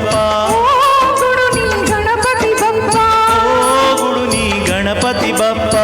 Bappa. Ganapati Bappa.